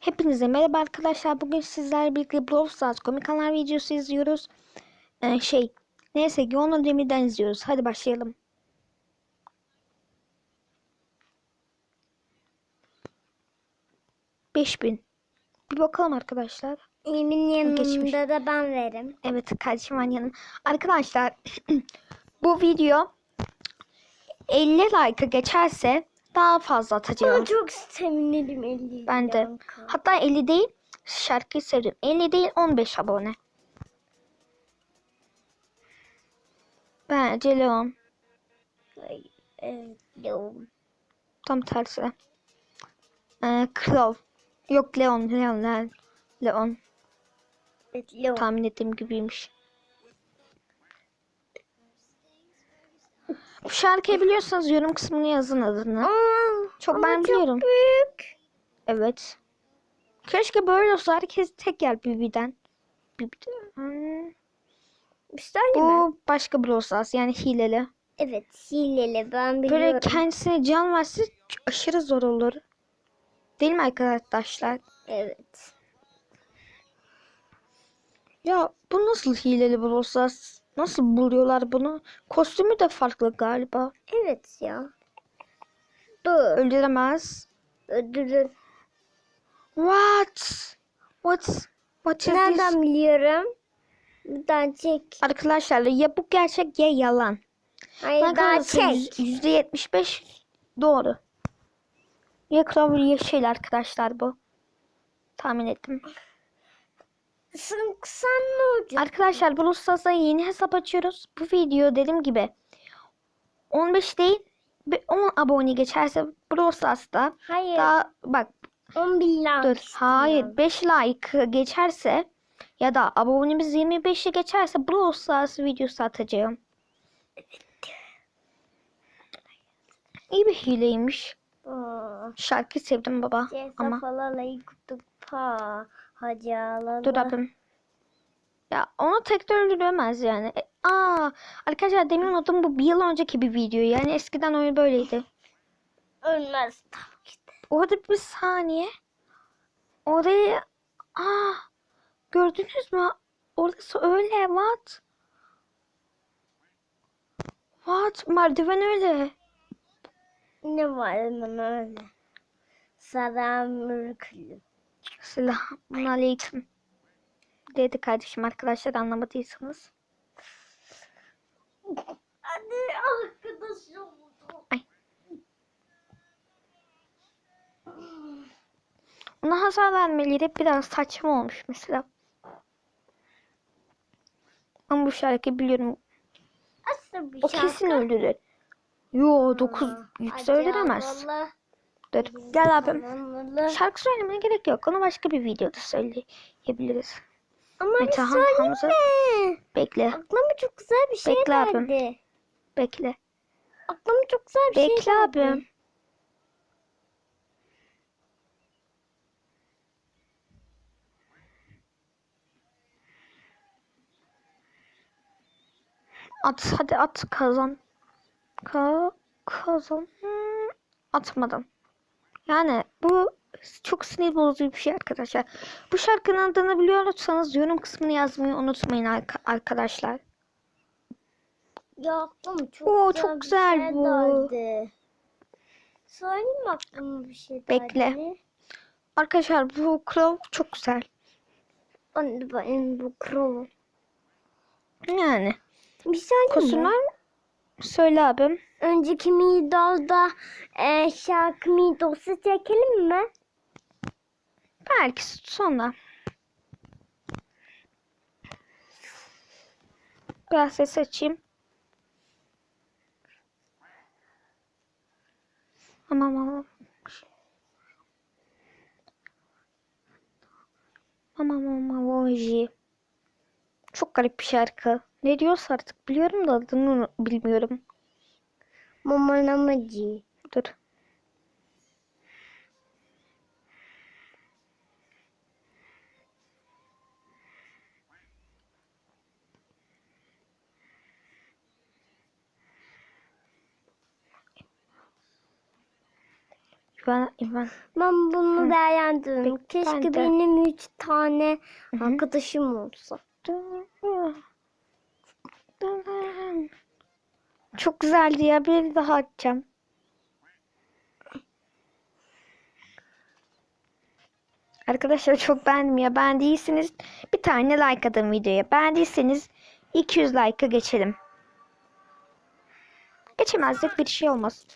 Hepinize merhaba arkadaşlar. Bugün sizlerle birlikte Brawl Stars komik anlar videosu izliyoruz. Ee, şey, neyse ki onu demirden izliyoruz. Hadi başlayalım. Beş bin. Bir bakalım arkadaşlar. Emin Geçmiş. yanında da ben verim. Evet kardeşim var yanım. Arkadaşlar bu video 50 like'a geçerse daha fazla atacağım. Ben çok sevinirim 50 Ben de. Hatta 50 değil. Şarkıyı sevdim. 50 değil 15 abone. Bence Leon. Evet, Leon. Tam tersi. Ee, Crow. Yok Leon. Leon. Leon. Leon. Evet, Leon. Tahmin ettiğim gibiymiş. Bu şarkıyı biliyorsanız yorum kısmına yazın adını. Aa, Çok ama ben biliyorum. Çok büyük. Evet. Keşke böyle olsa herkes tek yer BB'den. BB'den. Hmm. Güzel mi? Bu başka Brawl Stars yani hileli. Evet, hileli ben Böyle biliyorum. kendisine can verse aşırı zor olur. Değil mi arkadaşlar? Evet. Ya bu nasıl hileli Brawl Stars? Nasıl buluyorlar bunu? Kostümü de farklı galiba. Evet ya. Bu Öldüremez. ödülü. What? What? What is this? Nereden biliyorum? Buradan çek. Arkadaşlar ya bu gerçek ya yalan. Hayır Ben daha kalırsa çek. yüz- %75 doğru. Ya Clover ya şey arkadaşlar bu. Tahmin ettim. Sen ne olacak? Arkadaşlar Brawl yeni hesap açıyoruz. Bu video dediğim gibi 15 değil bir 10 abone geçerse Brawl Hayır. daha bak 11 like dur hayır istiyorum. 5 like geçerse ya da abonemiz 25'i geçerse Brawl Stars videosu atacağım. İyi bir hileymiş. Aa, Şarkı sevdim baba Ceza ama falan pa. Hacı ağladı. dur abim. Ya onu tek öldüremez yani. E, aa arkadaşlar demin unuttum bu bir yıl önceki bir video yani eskiden oyun böyleydi. Ölmez tabii ki de. Orada bir saniye. Orayı aa gördünüz mü? Orası öyle what? What? Merdiven öyle. Ne var öyle. Selamünaleyküm. Selamun aleyküm. Dedi kardeşim arkadaşlar anlamadıysanız. Hadi arkadaşım. Ay. Ona hasar vermeleri biraz saçma olmuş mesela. Ama bu şarkıyı biliyorum. Nasıl bir O şarkı? kesin öldürür. Yo 9 Aa, yükse Hacı öldüremez. ağlalı, Dur gel abim. Şarkı söylemene gerek yok. Onu başka bir videoda söyleyebiliriz. Ama Mete Han-. Hamza. Bekle. Aklıma çok güzel bir şey Bekle abim. geldi. Bekle. Aklıma çok güzel bir şey Bekle geldi. abim. At hadi at kazan. Ka kazan. Atmadım. Yani bu çok sinir bozucu bir şey arkadaşlar. Bu şarkının adını biliyorsanız yorum kısmını yazmayı unutmayın arka- arkadaşlar. Ya aklıma çok Oo, güzel çok bir güzel şey bu. geldi. Söyleyeyim aklıma bir şey Bekle. geldi? Arkadaşlar bu Crow çok güzel. Anne benim bu kral. Yani. Bir söyleyeyim mi? Kostümler söyle abim. Önceki Midol'da e, şarkı Midol'su çekelim mi? Belki sonra. Biraz ses açayım. Aman. Aman aman oji. Çok garip bir şarkı. Ne diyorsa artık biliyorum da adını bilmiyorum. Mamanamacı. Dur. Ben, ben. Ben bunu Hı. beğendim. Ben Keşke de. benim üç tane arkadaşım olsa. Çok güzeldi ya. Bir daha açacağım. Arkadaşlar çok beğendim ya. Beğendiyseniz bir tane like atın videoya. Beğendiyseniz 200 like'a geçelim. Geçemezsek bir şey olmaz.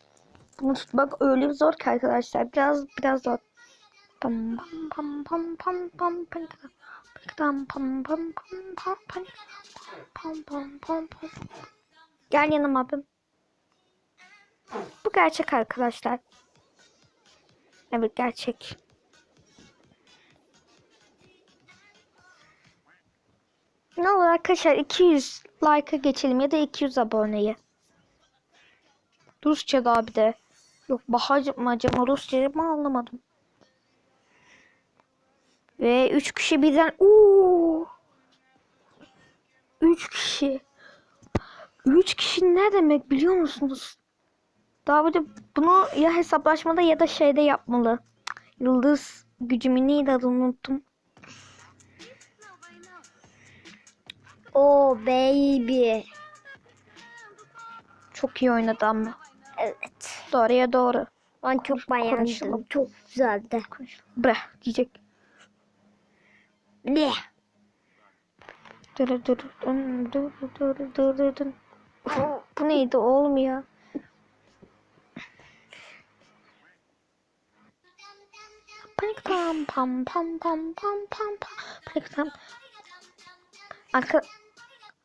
Bunu tutmak öyle zor ki arkadaşlar. Biraz biraz zor. Pam pam pam pam pam pam pam pam pam pam pam pam pam pam pam pam pam Gel yanıma abim. Bu gerçek arkadaşlar. Evet gerçek. Ne olur arkadaşlar 200 like'a geçelim ya da 200 aboneye. Rusça da bir de. Yok Bahacı mı acaba Rusça mı anlamadım. Ve 3 kişi birden uuu 3 kişi 3 kişi ne demek biliyor musunuz? Daha de bunu ya hesaplaşmada ya da şeyde yapmalı. Yıldız gücümü neydi adını unuttum. Oh baby. Çok iyi oynadı ama. Evet. Doğruya doğru. Ben çok beğendim. konuşalım. Çok güzeldi. Bre diyecek. Ne? Dur dur dur dur dur dur dur dur. Bu neydi oğlum ya? Panik pam pam pam pam pam pam pam panik pam. Arka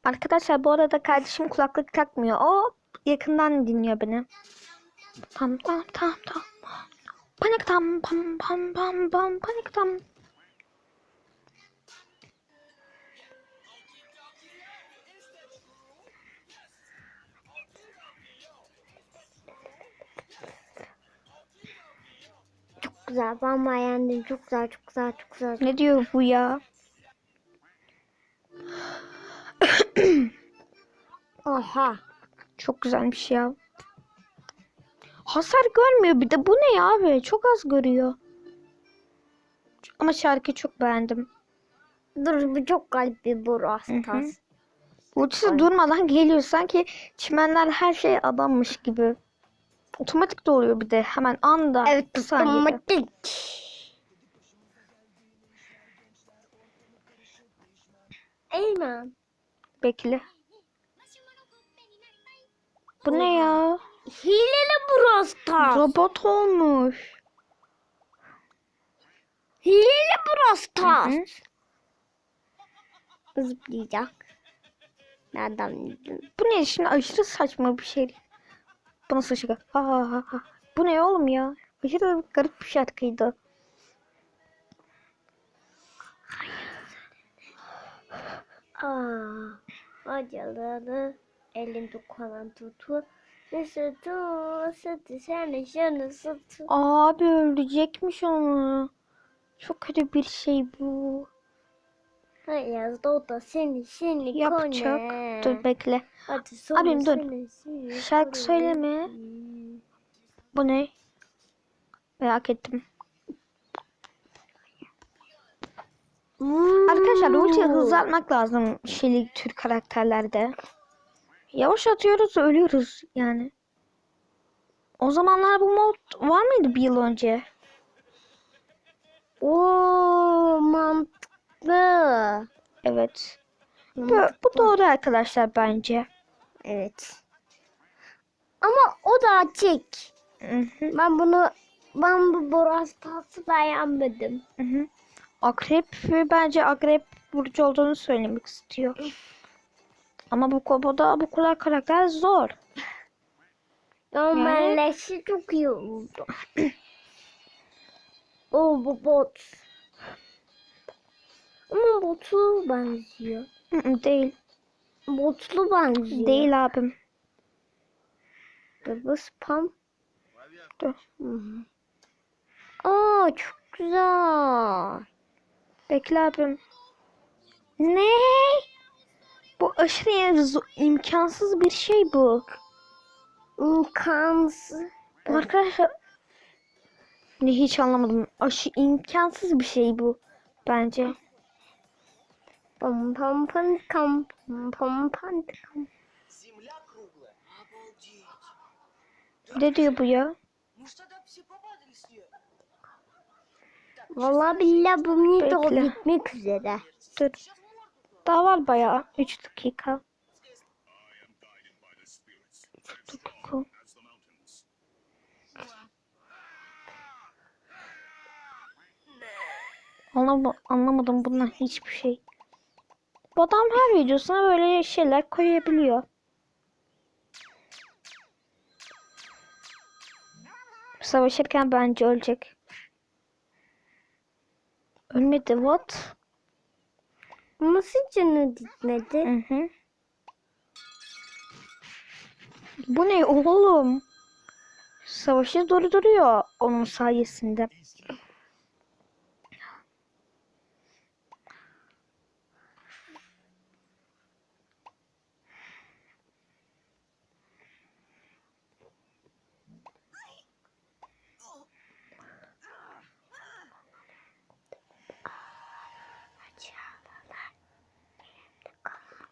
Arkadaşlar bu arada kardeşim kulaklık takmıyor. O yakından dinliyor beni. Tam tam tam tam. Panik tam pam pam pam pam panik tam. Güzel. Ben beğendim. Çok güzel, çok güzel, çok güzel. Ne diyor bu ya? Aha. Çok güzelmiş ya. Hasar görmüyor bir de. Bu ne ya abi? Çok az görüyor. Ama şarkıyı çok beğendim. Dur bu çok garip bir bu Hı hı. rastas. Ultisi durmadan geliyor. Sanki çimenler her şey adammış gibi. Otomatik de oluyor bir de. Hemen anda. Evet, bir saniyede. otomatik. Eymen. Bekle. Bu ne ya? Hileli bu rastas. Robot olmuş. Hileli bu Hı rastas. hı. Zıplayacak. Nereden bildin? Bu ne şimdi aşırı saçma bir şey. Bu nasıl şaka? Ha, ha, ha, ha. Bu ne oğlum ya? Aşırı garip bir şarkıydı. Aa, acıları elimde kalan tutu. Ne sütü, sütü, sen şunu sütü. Abi öldürecekmiş onu. Çok kötü bir şey bu. Hayır, o da seni, seni Yapacak. kone. Dur bekle. Hadi sonra Abim, dur. seni Şarkı söyleme. Bu ne? Merak ettim. Hmm. Arkadaşlar ultiyi hızlatmak lazım şeyli tür karakterlerde. Yavaş atıyoruz ölüyoruz yani. O zamanlar bu mod var mıydı bir yıl önce? Oo, mantıklı. Evet. Bu, bu doğru arkadaşlar bence. Evet. Ama o da açık. Hı hı, Ben bunu ben bu Boraz tatlı beğenmedim. hı hı. Akrep ve bence akrep burcu olduğunu söylemek istiyor. Ama bu koboda bu kadar karakter zor. Normalleşi çok iyi oldu. o bu bot. Ama botu benziyor. Değil. Botlu benziyor. Değil abim. Bu spam. Dur. Aa çok güzel. Bekle abim. Ne? Bu aşırı imkansız bir şey bu. İmkansız. Bu arkadaşlar Ne hiç anlamadım. Aşı imkansız bir şey bu bence Pam pam pam kam pam pam pam kam. Земля круглая. Обалдеть. Ne diyor bu ya? Мы ж тогда все попадали с нее. Vallahi billahi bu video Bekle. bitmek üzere. Dur. Daha var bayağı. 3 dakika. 3 dakika. Anlam anlamadım bundan hiçbir şey. Bu adam her videosuna böyle şeyler koyabiliyor. Savaşırken bence ölecek. Ölmedi what? Nasıl canı gitmedi? Hı hı. Bu ne oğlum? Savaşı durduruyor onun sayesinde.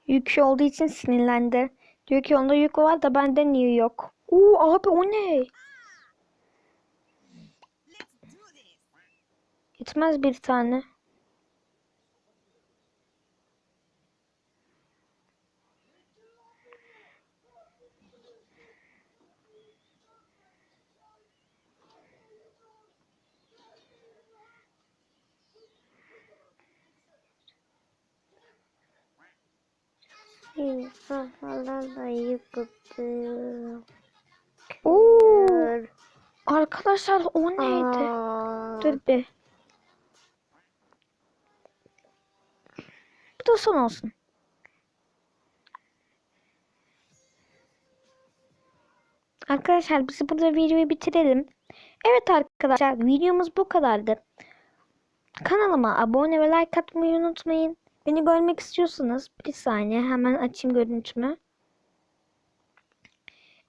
Yük olduğu için sinirlendi. Diyor ki onda yük var da bende niye yok? Oo abi o ne? Gitmez bir tane. İnsanlarla yıkıldı. Oo arkadaşlar o neydi? Aa, Dur bir. Bu da son olsun. Arkadaşlar biz burada videoyu bitirelim. Evet arkadaşlar videomuz bu kadardı. Kanalıma abone ve like atmayı unutmayın. Beni görmek istiyorsanız bir saniye hemen açayım görüntümü.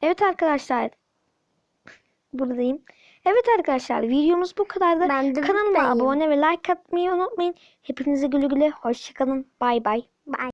Evet arkadaşlar. Buradayım. Evet arkadaşlar videomuz bu kadardı. Ben de Kanalıma buradayım. abone ve like atmayı unutmayın. Hepinize güle güle hoşçakalın. Bay bay. Bye.